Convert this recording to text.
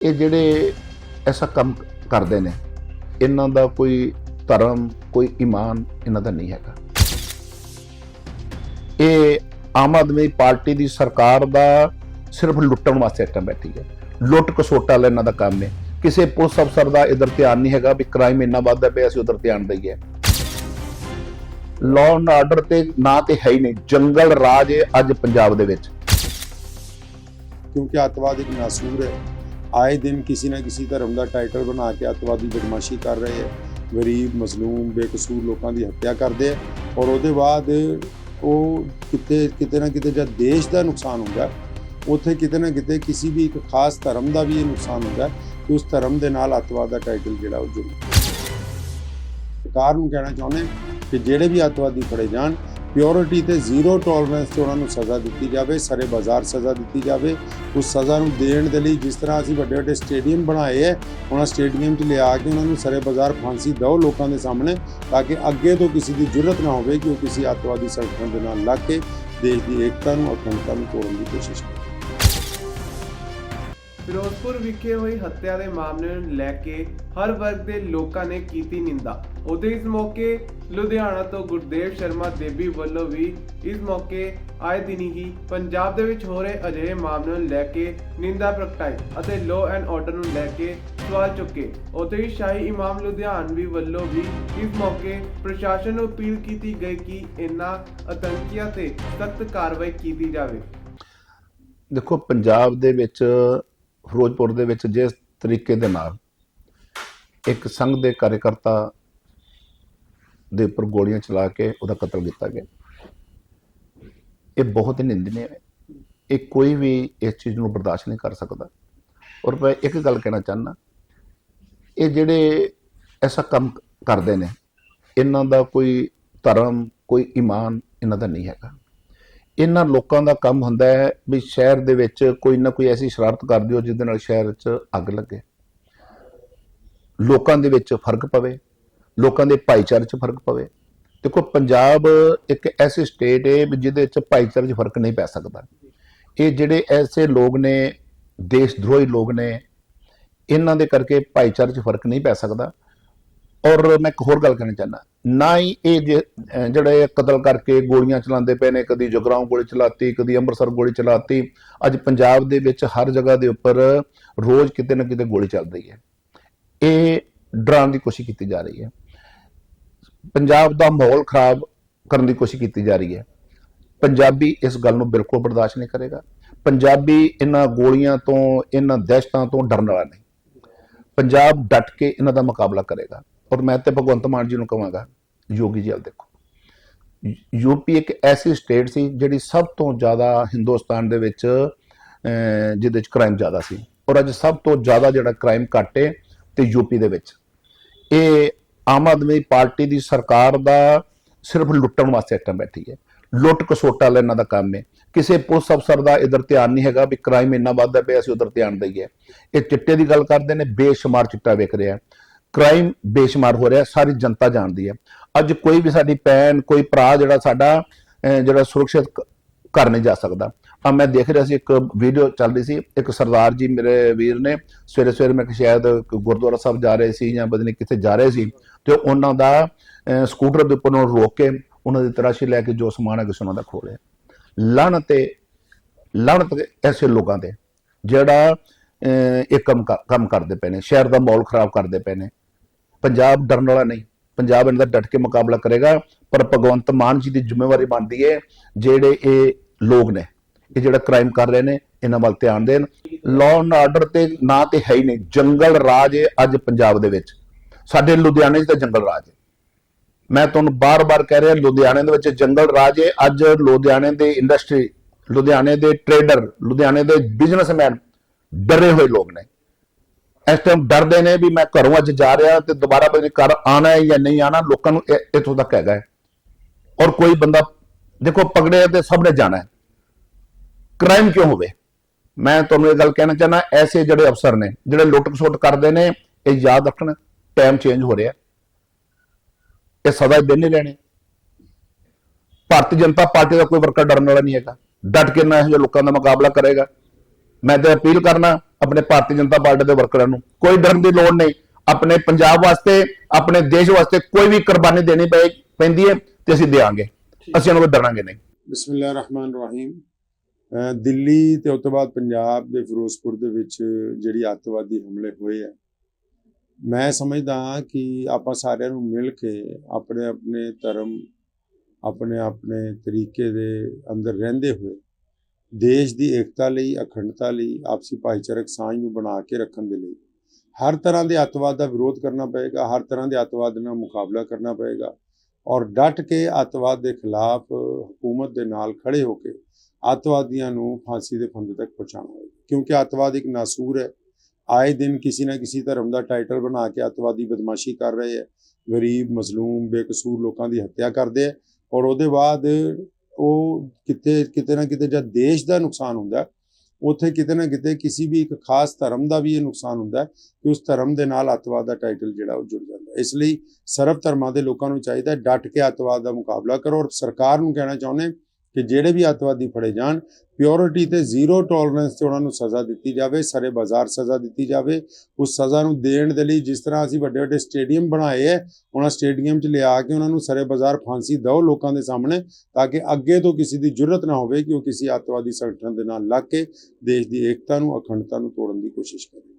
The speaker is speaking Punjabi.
ਇਹ ਜਿਹੜੇ ਐਸਾ ਕੰਮ ਕਰਦੇ ਨੇ, ਇਹਨਾਂ ਦਾ ਕੋਈ ਧਰਮ, ਕੋਈ ਈਮਾਨ ਇਹਨਾਂ ਦਾ ਨਹੀਂ ਹੈਗਾ। ਇਹ ਆਮ ਆਦਮੀ ਪਾਰਟੀ ਦੀ ਸਰਕਾਰ ਦਾ ਸਿਰਫ ਲੁੱਟਣ ਵਾਸਤੇ ਇੱਟਾਂ ਬੈਠੀ ਹੈ। ਲੁੱਟ ਕਸੋਟਾ ਵਾਲਾ ਇਹਨਾਂ ਦਾ ਕੰਮ ਹੈ। ਕਿਸੇ ਪੁਲਿਸ ਅਫਸਰ ਦਾ ਇਧਰ ਧਿਆਨ ਨਹੀਂ ਹੈਗਾ ਵੀ ਕ੍ਰਾਈਮ ਇੰਨਾ ਵੱਧਦਾ ਪਿਆ ਅਸੀਂ ਉਧਰ ਧਿਆਨ ਦਈਏ। ਲਾਅ ਐਂਡ ਆਰਡਰ ਤੇ ਨਾ ਤੇ ਹੈ ਹੀ ਨਹੀਂ। ਜੰਗਲ ਰਾਜ ਹੈ ਅੱਜ ਪੰਜਾਬ ਦੇ ਵਿੱਚ। ਕਿਉਂਕਿ ਅੱਤਵਾਦ ਇੱਕ ਨਾਸੂਰ ਹੈ। ਆਏ ਦਿਨ ਕਿਸੇ ਨਾ ਕਿਸੇ ਧਰਮ ਦਾ ਟਾਈਟਲ ਬਣਾ ਕੇ ਅੱਤਵਾਦੀ ਬਦਮਾਸ਼ੀ ਕਰ ਰਹੇ ਹੈ। ਗਰੀਬ, ਮਜ਼ਲੂਮ, ਬੇਕਸੂਰ ਲੋਕਾਂ ਦੀ ਹੱਤਿਆ ਕਰਦੇ ਹੈ ਔਰ ਉਹਦੇ ਬਾਅਦ ਉਹ ਕਿਤੇ ਕਿਤੇ ਨਾ ਕਿਤੇ ਜਦ ਦੇਸ਼ ਦਾ ਨੁਕਸਾਨ ਹੁੰਦਾ ਉੱਥੇ ਕਿਤੇ ਨਾ ਕਿਤੇ ਕਿਸੇ ਵੀ ਇੱਕ ਖਾਸ ਧਰਮ ਦਾ ਵੀ ਇਹ ਨੁਕਸਾਨ ਹੁੰਦਾ ਕਿ ਉਸ ਧਰਮ ਦੇ ਨਾਲ ਅੱਤਵਾਦ ਦਾ ਟਾਈਟਲ ਜਿਹੜਾ ਉਹ ਜੁੜ ਸਰਕਾਰ ਨੂੰ ਕਹਿਣਾ ਚਾਹੁੰਦੇ ਕਿ ਜਿਹੜੇ ਵੀ ਅੱਤਵਾਦੀ ਫੜੇ ਜਾਣ ਪਿਓਰਿਟੀ ਤੇ ਜ਼ੀਰੋ ਟੋਲਰੈਂਸ ਤੇ ਉਹਨਾਂ ਨੂੰ ਸਜ਼ਾ ਦਿੱਤੀ ਜਾਵੇ, ਸਾਰੇ ਬਾਜ਼ਾਰ ਸਜ਼ਾ ਦਿੱਤੀ ਜਾਵੇ। ਉਸ ਸਜ਼ਾ ਨੂੰ ਦੇਣ ਦੇ ਲਈ ਜਿਸ ਤਰ੍ਹਾਂ ਅਸੀਂ ਵੱਡੇ ਵੱਡੇ ਸਟੇਡੀਅਮ ਬਣਾਏ ਹੈ, ਉਹਨਾਂ ਸਟੇਡੀਅਮ 'ਚ ਲਿਆ ਕੇ ਉਹਨਾਂ ਨੂੰ ਸਾਰੇ ਬਾਜ਼ਾਰ ਫਾਂਸੀ ਦਿਓ ਲੋਕਾਂ ਦੇ ਸਾਹਮਣੇ, ਤਾਂ ਕਿ ਅੱਗੇ ਤੋਂ ਕਿਸੇ ਦੀ ਜ਼ਰੂਰਤ ਨਾ ਹੋਵੇ ਕਿ ਉਹ ਕਿਸੇ ਅੱਤਵਾਦੀ ਸੰਗਠਨ ਦੇ ਨਾਲ ਲੱਗ ਕੇ ਦੇਸ਼ ਦੀ ਏਕਤਾ ਨੂੰ, ਅਖੰਡਤਾ ਨੂੰ ਤੋੜਨ ਦੀ ਕੋਸ਼ਿਸ਼ ਕਰੇ। ਫਿਰੋਜ਼ਪੁਰ ਵਿਖੇ ਹੋਈ ਹੱਤਿਆ ਦੇ ਮਾਮਲੇ ਨੂੰ ਲੈ ਕੇ ਹਰ ਵਰਗ ਦੇ ਲੋਕਾਂ ਨੇ ਕੀਤੀ ਨਿੰਦਾ। ਉਦੇ ਇਸ ਮੌਕੇ ਲੁਧਿਆਣਾ ਤੋਂ ਗੁਰਦੇਵ ਸ਼ਰਮਾ ਦੇਬੀ ਵੱਲੋਂ ਵੀ ਇਸ ਮੌਕੇ ਆਏ ਦਿਨ ਹੀ ਪੰਜਾਬ ਦੇ ਵਿੱਚ ਹੋ ਰਹੇ ਅਜਿਹੇ ਮਾਮਲਿਆਂ ਨੂੰ ਲੈ ਕੇ ਨਿੰਦਾ ਪ੍ਰਗਟਾਈ ਅਤੇ ਲੋ ਐਂਡ ਆਰਡਰ ਨੂੰ ਲੈ ਕੇ ਸਵਾਲ ਚੁੱਕੇ। ਉਤੇ ਹੀ ਸ਼ਾਹੀ ਇਮਾਮ ਲੁਧਿਆਣਵੀ ਵੱਲੋਂ ਵੀ ਇਸ ਮੌਕੇ ਪ੍ਰਸ਼ਾਸਨ ਨੂੰ ਅਪੀਲ ਕੀਤੀ ਗਈ ਕਿ ਇਨ੍ਹਾਂ ਆਤੰਕੀਆਂ ਤੇ ਸਖਤ ਕਾਰਵਾਈ ਕੀਤੀ ਜਾਵੇ। ਦੇਖੋ, ਪੰਜਾਬ ਦੇ ਵਿੱਚ ਫਿਰੋਜ਼ਪੁਰ ਦੇ ਵਿੱਚ ਜਿਸ ਤਰੀਕੇ ਦੇ ਨਾਲ ਇੱਕ ਸੰਘ ਦੇ ਕਾਰਜਕਰਤਾ ਦੇ ਉੱਪਰ ਗੋਲੀਆਂ ਚਲਾ ਕੇ ਉਹਦਾ ਕਤਲ ਕੀਤਾ ਗਿਆ। ਇਹ ਬਹੁਤ ਹੀ ਨਿੰਦਨੀय ਹੈ ਇਹ ਕੋਈ ਵੀ ਇਸ ਚੀਜ਼ ਨੂੰ ਬਰਦਾਸ਼ਤ ਨਹੀਂ ਕਰ ਸਕਦਾ। ਔਰ ਮੈਂ ਇੱਕ ਗੱਲ ਕਹਿਣਾ ਚਾਹੁੰਦਾ, ਇਹ ਜਿਹੜੇ ਐਸਾ ਕੰਮ ਕਰਦੇ ਨੇ, ਇਹਨਾਂ ਦਾ ਕੋਈ ਧਰਮ, ਕੋਈ ਈਮਾਨ ਇਹਨਾਂ ਦਾ ਨਹੀਂ ਹੈਗਾ। ਇਹਨਾਂ ਲੋਕਾਂ ਦਾ ਕੰਮ ਹੁੰਦਾ ਹੈ ਵੀ ਸ਼ਹਿਰ ਦੇ ਵਿੱਚ ਕੋਈ ਨਾ ਕੋਈ ਐਸੀ ਸ਼ਰਾਰਤ ਕਰ ਦਿਓ ਜਿਹਦੇ ਨਾਲ ਸ਼ਹਿਰ 'ਚ ਅੱਗ ਲੱਗੇ। ਲੋਕਾਂ ਦੇ ਵਿੱਚ ਫ਼ਰਕ ਪਵੇ, ਲੋਕਾਂ ਦੇ ਭਾਈਚਾਰੇ 'ਚ ਫ਼ਰਕ ਪਵੇ। ਦੇਖੋ, ਪੰਜਾਬ ਇੱਕ ਐਸੀ ਸਟੇਟ ਹੈ ਵੀ ਜਿਹਦੇ 'ਚ ਭਾਈਚਾਰੇ 'ਚ ਫ਼ਰਕ ਨਹੀਂ ਪੈ ਸਕਦਾ। ਇਹ ਜਿਹੜੇ ਐਸੇ ਲੋਕ ਨੇ ਦੇਸ਼ ਦਰੋਹੀ ਲੋਕ ਨੇ, ਇਹਨਾਂ ਦੇ ਕਰਕੇ ਭਾਈਚਾਰੇ 'ਚ ਫ਼ਰਕ ਨਹੀਂ ਪੈ ਸਕਦਾ। ਔਰ ਮੈਂ ਇੱਕ ਹੋਰ ਗੱਲ ਕਰਨੀ ਚਾਹੁੰਦਾ। ਨਾ ਹੀ ਇਹ ਜੇ- ਜਿਹੜੇ ਕਤਲ ਕਰਕੇ ਗੋਲੀਆਂ ਚਲਾਉਂਦੇ ਪਏ ਨੇ, ਕਦੀ ਜਗਰਾਉਂ ਗੋਲੀ ਚਲਾਤੀ, ਕਦੀ ਅੰਮ੍ਰਿਤਸਰ ਗੋਲੀ ਚਲਾਤੀ, ਅੱਜ ਪੰਜਾਬ ਦੇ ਵਿੱਚ ਹਰ ਜਗ੍ਹਾ ਦੇ ਉੱਪਰ ਰੋਜ਼ ਕਿਤੇ ਨਾ ਕਿਤੇ ਗੋਲੀ ਚੱਲ ਰਹੀ ਹੈ। ਇਹ ਡਰਾਉਣ ਦੀ ਕੋਸ਼ਿਸ਼ ਕੀਤੀ ਜਾ ਰਹੀ ਹੈ। ਪੰਜਾਬ ਦਾ ਮਾਹੌਲ ਖਰਾਬ ਕਰਨ ਦੀ ਕੋਸ਼ਿਸ਼ ਕੀਤੀ ਜਾ ਰਹੀ ਹੈ। ਪੰਜਾਬੀ ਇਸ ਗੱਲ ਨੂੰ ਬਿਲਕੁਲ ਬਰਦਾਸ਼ਤ ਨਹੀਂ ਕਰੇਗਾ। ਪੰਜਾਬੀ ਇਹਨਾਂ ਗੋਲੀਆਂ ਤੋਂ, ਇਹਨਾਂ ਦਹਿਸ਼ਤਾਂ ਤੋਂ ਡਰਨ ਵਾਲਾ ਨਹੀਂ। ਪੰਜਾਬ ਡਟ ਕੇ ਇਹਨਾਂ ਦਾ ਮੁਕਾਬਲਾ ਕਰੇਗਾ। ਔਰ ਮੈਂ ਤੇ ਭਗਵੰਤ ਮਾਨ ਜੀ ਨੂੰ ਕਹਾਂਗਾ, ਯੋਗੀ ਜੀ ਵੱਲ ਦੇਖੋ। ਯੂਪੀ ਇੱਕ ਐਸੀ ਸਟੇਟ ਸੀ ਜਿਹੜੀ ਸਭ ਤੋਂ ਜ਼ਿਆਦਾ ਹਿੰਦੁਸਤਾਨ ਦੇ ਵਿੱਚ ਜਿਹਦੇ ਵਿੱਚ ਕ੍ਰਾਈਮ ਜ਼ਿਆਦਾ ਸੀ। ਔਰ ਅੱਜ ਸਭ ਤੋਂ ਜ਼ਿਆਦਾ ਜਿਹੜਾ ਕ੍ਰਾਈਮ ਘੱਟ ਹੈ ਤੇ ਯੂਪੀ ਦੇ ਵਿੱਚ। ਇਹ ਆਮ ਆਦਮੀ ਪਾਰਟੀ ਦੀ ਸਰਕਾਰ ਦਾ ਸਿਰਫ ਲੁੱਟਣ ਵਾਸਤੇ ਇੱਥੇ ਬੈਠੀ ਹੈ ਲੁੱਟ ਕਸੋਟਾ ਵਾਲਾ ਇਹਨਾਂ ਦਾ ਕੰਮ ਹੈ ਕਿਸੇ ਪੁਲਿਸ ਅਫਸਰ ਦਾ ਇਧਰ ਧਿਆਨ ਨਹੀਂ ਹੈਗਾ ਵੀ ਕ੍ਰਾਈਮ ਇੰਨਾ ਵੱਧਦਾ ਪਿਆ ਅਸੀਂ ਉਧਰ ਧਿਆਨ ਦਈਏ। ਇਹ ਚਿੱਟੇ ਦੀ ਗੱਲ ਕਰਦੇ ਨੇ, ਬੇਸ਼ੁਮਾਰ ਚਿੱਟਾ ਵੇਖ ਰਿਹਾ। ਕ੍ਰਾਈਮ ਬੇਸ਼ੁਮਾਰ ਹੋ ਰਿਹਾ, ਸਾਰੀ ਜਨਤਾ ਜਾਣਦੀ ਹੈ। ਅੱਜ ਕੋਈ ਵੀ ਸਾਡੀ ਭੈਣ, ਕੋਈ ਭਰਾ ਜਿਹੜਾ ਸਾਡਾ ਜਿਹੜਾ ਸੁਰੱਖਿਅਤ ਘਰ ਨਹੀਂ ਜਾ ਸਕਦਾ। ਆ ਮੈਂ ਦੇਖ ਰਿਹਾ ਸੀ, ਇੱਕ ਵੀਡੀਓ ਚੱਲ ਰਹੀ ਸੀ, ਇੱਕ ਸਰਦਾਰ ਜੀ ਮੇਰੇ ਵੀਰ ਨੇ ਸਵੇਰੇ ਸਵੇਰੇ ਮੈਂ ਸ਼ਾਇਦ ਗੁਰਦੁਆਰਾ ਸਾਹਿਬ ਜਾ ਰਹੇ ਸੀ ਜਾਂ ਬਦਨੀ ਕਿੱਥੇ ਜਾ ਰਹੇ ਸੀ ਤੇ ਉਹਨਾਂ ਦਾ ਸਕੂਟਰ ਦੇ ਉੱਪਰ ਨੂੰ ਰੋਕ ਕੇ ਉਹਨਾਂ ਦੀ ਤਰਾਸ਼ੀ ਲੈ ਕੇ ਜੋ ਸਮਾਨ ਹੈ ਕਿਸੇ ਉਹਨਾਂ ਦਾ ਖੋਹ ਲਿਆ। ਲਾਹਨਤ ਤੇ ਲਾਹਨਤ ਐਸੇ ਲੋਕਾਂ ਤੇ ਜਿਹੜਾ ਇਹ ਕੰਮ ਕਰ- ਕੰਮ ਕਰਦੇ ਪਏ ਨੇ, ਸ਼ਹਿਰ ਦਾ ਮਾਹੌਲ ਖਰਾਬ ਕਰਦੇ ਪਏ ਨੇ। ਪੰਜਾਬ ਡਰਨ ਵਾਲਾ ਨਹੀਂ। ਪੰਜਾਬ ਇਹਨਾਂ ਦਾ ਡਟ ਕੇ ਮੁਕਾਬਲਾ ਕਰੇਗਾ, ਪਰ ਭਗਵੰਤ ਮਾਨ ਜੀ ਦੀ ਜ਼ਿੰਮੇਵਾਰੀ ਬਣਦੀ ਹੈ ਜਿਹੜੇ ਇਹ ਲੋਕ ਨੇ, ਇਹ ਜਿਹੜਾ ਕ੍ਰਾਈਮ ਕਰ ਰਹੇ ਨੇ, ਇਹਨਾਂ ਵੱਲ ਧਿਆਨ ਦੇਣ। ਲਾਅ ਐਂਡ ਆਰਡਰ ਤੇ ਨਾ ਤੇ ਹੈ ਹੀ ਨਹੀਂ, ਜੰਗਲ ਰਾਜ ਹੈ ਅੱਜ ਪੰਜਾਬ ਦੇ ਵਿੱਚ। ਸਾਡੇ ਲੁਧਿਆਣੇ 'ਚ ਤਾਂ ਜੰਗਲ ਰਾਜ ਹੈ ਮੈਂ ਤੁਹਾਨੂੰ ਬਾਰ-ਬਾਰ ਕਹਿ ਰਿਹਾ, ਲੁਧਿਆਣੇ ਦੇ ਵਿੱਚ ਜੰਗਲ ਰਾਜ ਹੈ ਅੱਜ ਲੁਧਿਆਣੇ ਦੇ ਇੰਡਸਟਰੀ ਲੁਧਿਆਣੇ ਦੇ ਟ੍ਰੇਡਰ ਲੁਧਿਆਣੇ ਦੇ ਬਿਜ਼ਨਸਮੈਨ ਡਰੇ ਹੋਏ ਲੋਕ ਨੇ। ਇਸ ਟਾਈਮ ਡਰਦੇ ਨੇ ਵੀ ਮੈਂ ਘਰੋਂ ਅੱਜ ਜਾ ਰਿਹਾ ਤੇ ਦੁਬਾਰਾ ਪਤਾ ਨਹੀਂ ਘਰ ਆਣਾ ਹੈ ਜਾਂ ਨਹੀਂ ਆਣਾ ਲੋਕਾਂ ਨੂੰ ਇਹ- ਇੱਥੋਂ ਤੱਕ ਹੈਗਾ ਹੈ। ਔਰ ਕੋਈ ਬੰਦਾ ਦੇਖੋ ਪਕੜਿਆ ਤੇ ਸਭ ਨੇ ਜਾਣਾ ਹੈ। ਕ੍ਰਾਈਮ ਕਿਉਂ ਹੋਵੇ? ਮੈਂ ਤੁਹਾਨੂੰ ਇਹ ਗੱਲ ਕਹਿਣਾ ਚਾਹਨਾ ਐਸੇ ਜਿਹੜੇ ਅਫਸਰ ਨੇ, ਜਿਹੜੇ ਲੁੱਟ ਖਸੁੱਟ ਕਰਦੇ ਨੇ, ਇਹ ਯਾਦ ਰੱਖਣਾ ਟਾਈਮ ਚੇਂਜ ਹੋ ਰਿਹਾ ਇਹ ਸਦਾ ਹੀ ਦਿਨ ਨਹੀਂ ਰਹਿਣੇ। ਭਾਰਤੀ ਜਨਤਾ ਪਾਰਟੀ ਦਾ ਕੋਈ ਵਰਕਰ ਡਰਨ ਵਾਲਾ ਨਹੀਂ ਹੈਗਾ। ਡਟ ਕੇ ਨਾ ਇਹੋ ਜਿਹੇ ਲੋਕਾਂ ਦਾ ਮੁਕਾਬਲਾ ਕਰੇਗਾ। ਮੈਂ ਤਾਂ ਅਪੀਲ ਕਰਨਾ ਆਪਣੇ ਭਾਰਤੀ ਜਨਤਾ ਪਾਰਟੀ ਦੇ ਵਰਕਰਾਂ ਨੂੰ ਕੋਈ ਡਰਨ ਦੀ ਲੋੜ ਨਹੀਂ। ਆਪਣੇ ਪੰਜਾਬ ਵਾਸਤੇ ਆਪਣੇ ਦੇਸ਼ ਵਾਸਤੇ ਕੋਈ ਵੀ ਕੁਰਬਾਨੀ ਦੇਣੀ ਪਏ ਪੈਂਦੀ ਹੈ ਤੇ ਅਸੀਂ ਦੇਵਾਂਗੇ। ਅਸੀਂ ਉਹਨਾਂ ਡਰਾਂਗੇ ਨਹੀਂ। ਬਿਸਮਿਲ੍ਲਾ ਰਹਿਮਾਨ ਰਹੀਮ। ਦਿੱਲੀ ਤੇ ਉਸ ਤੋਂ ਬਾਅਦ ਪੰਜਾਬ ਦੇ ਫਿਰੋਜ਼ਪੁਰ ਦੇ ਵਿੱਚ ਜਿਹੜੀ ਅੱਤਵਾਦੀ ਹਮਲੇ ਹੋਏ ਆ। ਮੈਂ ਸਮਝਦਾ ਹਾਂ ਕਿ ਆਪਾਂ ਸਾਰਿਆਂ ਨੂੰ ਮਿਲ ਕੇ ਆਪਣੇ ਆਪਣੇ ਧਰਮ ਆਪਣੇ ਆਪਣੇ ਤਰੀਕੇ ਦੇ ਅੰਦਰ ਰਹਿੰਦੇ ਹੋਏ ਦੇਸ਼ ਦੀ ਏਕਤਾ ਲਈ, ਅਖੰਡਤਾ ਲਈ, ਆਪਸੀ ਭਾਈਚਾਰਕ ਸਾਂਝ ਨੂੰ ਬਣਾ ਕੇ ਰੱਖਣ ਦੇ ਲਈ। ਹਰ ਤਰ੍ਹਾਂ ਦੇ ਅੱਤਵਾਦ ਦਾ ਵਿਰੋਧ ਕਰਨਾ ਪਏਗਾ, ਹਰ ਤਰ੍ਹਾਂ ਦੇ ਅੱਤਵਾਦ ਨਾਲ ਮੁਕਾਬਲਾ ਕਰਨਾ ਪਏਗਾ ਔਰ ਡਟ ਕੇ ਅੱਤਵਾਦ ਦੇ ਖਿਲਾਫ ਹਕੂਮਤ ਦੇ ਨਾਲ ਖੜੇ ਹੋ ਕੇ ਅੱਤਵਾਦੀਆਂ ਨੂੰ ਫਾਂਸੀ ਦੇ ਫੰਦੇ ਤੱਕ ਪਹੁੰਚਾਉਣਾ ਹੋਵੇਗਾ ਕਿਉਂਕਿ ਅੱਤਵਾਦ ਇੱਕ ਨਾਸੂਰ ਹੈ। ਆਏ ਦਿਨ ਕਿਸੇ ਨਾ ਕਿਸੇ ਧਰਮ ਦਾ ਟਾਈਟਲ ਬਣਾ ਕੇ ਅੱਤਵਾਦੀ ਬਦਮਾਸ਼ੀ ਕਰ ਰਹੇ ਹੈ। ਗਰੀਬ, ਮਜ਼ਲੂਮ, ਬੇਕਸੂਰ ਲੋਕਾਂ ਦੀ ਹੱਤਿਆ ਕਰਦੇ ਹੈ ਔਰ ਉਹਦੇ ਬਾਅਦ ਉਹ ਕਿਤੇ ਕਿਤੇ ਨਾ ਕਿਤੇ ਜਦ ਦੇਸ਼ ਦਾ ਨੁਕਸਾਨ ਹੁੰਦਾ ਉੱਥੇ ਕਿਤੇ ਨਾ ਕਿਤੇ ਕਿਸੇ ਵੀ ਇੱਕ ਖਾਸ ਧਰਮ ਦਾ ਵੀ ਇਹ ਨੁਕਸਾਨ ਹੁੰਦਾ ਕਿ ਉਸ ਧਰਮ ਦੇ ਨਾਲ ਅੱਤਵਾਦ ਦਾ ਟਾਈਟਲ ਜਿਹੜਾ ਉਹ ਜੁੜ ਜਾਂਦਾ ਇਸ ਲਈ ਸਰਬ ਧਰਮਾਂ ਦੇ ਲੋਕਾਂ ਨੂੰ ਚਾਹੀਦਾ ਹੈ ਡਟ ਕੇ ਅੱਤਵਾਦ ਦਾ ਮੁਕਾਬਲਾ ਕਰੋ ਔਰ ਸਰਕਾਰ ਨੂੰ ਕਹਿਣਾ ਚਾਹੁੰਦੇ ਕਿ ਜਿਹੜੇ ਵੀ ਅੱਤਵਾਦੀ ਫੜੇ ਜਾਣ ਪਿਓਰਿਟੀ ਤੇ ਜ਼ੀਰੋ ਟੋਲਰੈਂਸ ਤੇ ਉਹਨਾਂ ਨੂੰ ਸਜ਼ਾ ਦਿੱਤੀ ਜਾਵੇ, ਸਰੇ ਬਾਜ਼ਾਰ ਸਜ਼ਾ ਦਿੱਤੀ ਜਾਵੇ। ਉਸ ਸਜ਼ਾ ਨੂੰ ਦੇਣ ਦੇ ਲਈ ਜਿਸ ਤਰ੍ਹਾਂ ਅਸੀਂ ਵੱਡੇ ਵੱਡੇ ਸਟੇਡੀਅਮ ਬਣਾਏ ਹੈ ਉਹਨਾਂ ਸਟੇਡੀਅਮ 'ਚ ਲਿਆ ਕੇ ਉਹਨਾਂ ਨੂੰ ਸਰੇ ਬਾਜ਼ਾਰ ਫਾਂਸੀ ਦਿਓ ਲੋਕਾਂ ਦੇ ਸਾਹਮਣੇ, ਤਾਂ ਕਿ ਅੱਗੇ ਤੋਂ ਕਿਸੇ ਦੀ ਜ਼ਰੂਰਤ ਨਾ ਹੋਵੇ ਕਿ ਉਹ ਕਿਸੇ ਅੱਤਵਾਦੀ ਸੰਗਠਨ ਦੇ ਨਾਲ ਲੱਗ ਕੇ ਦੇਸ਼ ਦੀ ਏਕਤਾ ਨੂੰ, ਅਖੰਡਤਾ ਨੂੰ ਤੋੜਨ ਦੀ ਕੋਸ਼ਿਸ਼ ਕਰੇ।